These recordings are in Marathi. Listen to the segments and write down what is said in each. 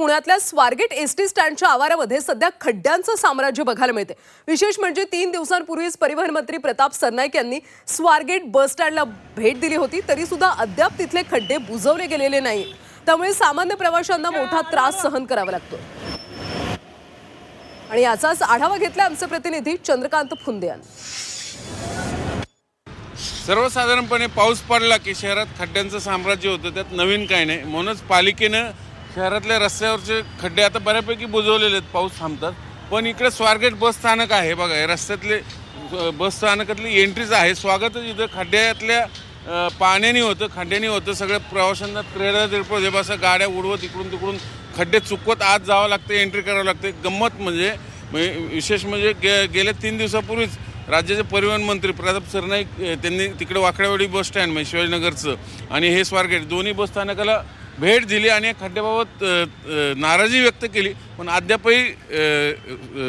पुण्यातल्या स्वारगेट एस टी स्टँडच्या आवारामध्ये सध्या खड्ड्यांचं साम्राज्य बघायला मिळते विशेष म्हणजे तीन दिवसांपूर्वीच परिवहन मंत्री प्रताप सरनाईक यांनी स्वारगेट बस स्टँडला भेट दिली होती तरी सुद्धा अद्याप तिथले खड्डे बुजवले गेलेले नाही त्यामुळे सामान्य प्रवाशांना मोठा त्रास सहन करावा लागतो. आणि याचाच आढावा घेतला आमचे प्रतिनिधी चंद्रकांत फुंदे यांनी. सर्वसाधारणपणे पाऊस पडला की शहरात खड्ड्यांचं साम्राज्य होतं त्यात नवीन काय नाही. म्हणूनच पालिकेनं शहरातल्या रस्त्यावरचे खड्डे आता बऱ्यापैकी बुजवलेले आहेत पाऊस थांबतात. पण इकडे स्वारगेट बस स्थानक आहे बघा हे रस्त्यातले बस स्थानकातली एंट्रीच आहे. स्वागतच इथं खड्ड्यातल्या पाण्याने होतं खड्ड्याने होतं. सगळ्या प्रवाशांना त्रेडा तिरपळ हे असं गाड्या उडवत इकडून तिकडून खड्डे चुकवत आत जावं लागतं एंट्री करावं लागते. गंमत म्हणजे, म्हणजे विशेष म्हणजे गे गेल्या तीन दिवसापूर्वीच राज्याचे परिवहन मंत्री प्रताप सरनाईक त्यांनी तिकडे वाकड्यावाडी बस स्टँड म्हणजे शिवाजीनगरचं आणि हे स्वारगेट दोन्ही बस स्थानकाला भेट दिली आणि या खड्ड्याबाबत नाराजी व्यक्त केली. पण अद्यापही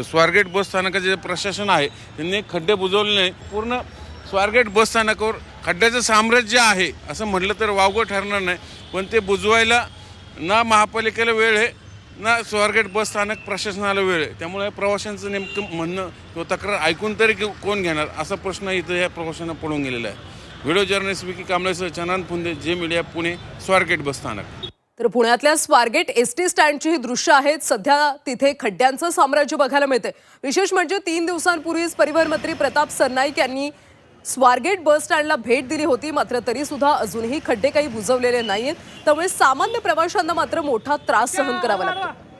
स्वारगेट बस स्थानकाचे जे प्रशासन आहे त्यांनी खड्डे बुजवले नाही पूर्ण स्वारगेट बस स्थानकावर खड्ड्याचं साम्राज्य आहे असं म्हटलं तर वावगं ठरणार नाही. पण ते बुजवायला ना महापालिकेला वेळ आहे ना स्वारगेट बस स्थानक प्रशासनाला वेळ आहे. त्यामुळे प्रवाशांचं नेमकं म्हणणं किंवा तक्रार ऐकून तरी कोण घेणार असा प्रश्न इथं या प्रवाशांना पडून गेलेला आहे. व्हिडिओ जर्नलिस्ट विकी कांबळेसह चनान Phunde J media Pune Swargate bus स्थानक. तर पुण्यातल्या स्वारगेट एस टी स्टँडची ही दृश्य आहेत सध्या तिथे खड्ड्यांचं साम्राज्य बघायला मिळते विशेष म्हणजे तीन दिवसांपूर्वीच परिवहन मंत्री प्रताप सरनाईक यांनी स्वारगेट बस स्टँडला भेट दिली होती. मात्र तरी सुद्धा अजूनही खड्डे काही बुजवलेले नाहीयेत. त्यामुळे सामान्य प्रवाशांना मात्र मोठा त्रास सहन करावा लागतो.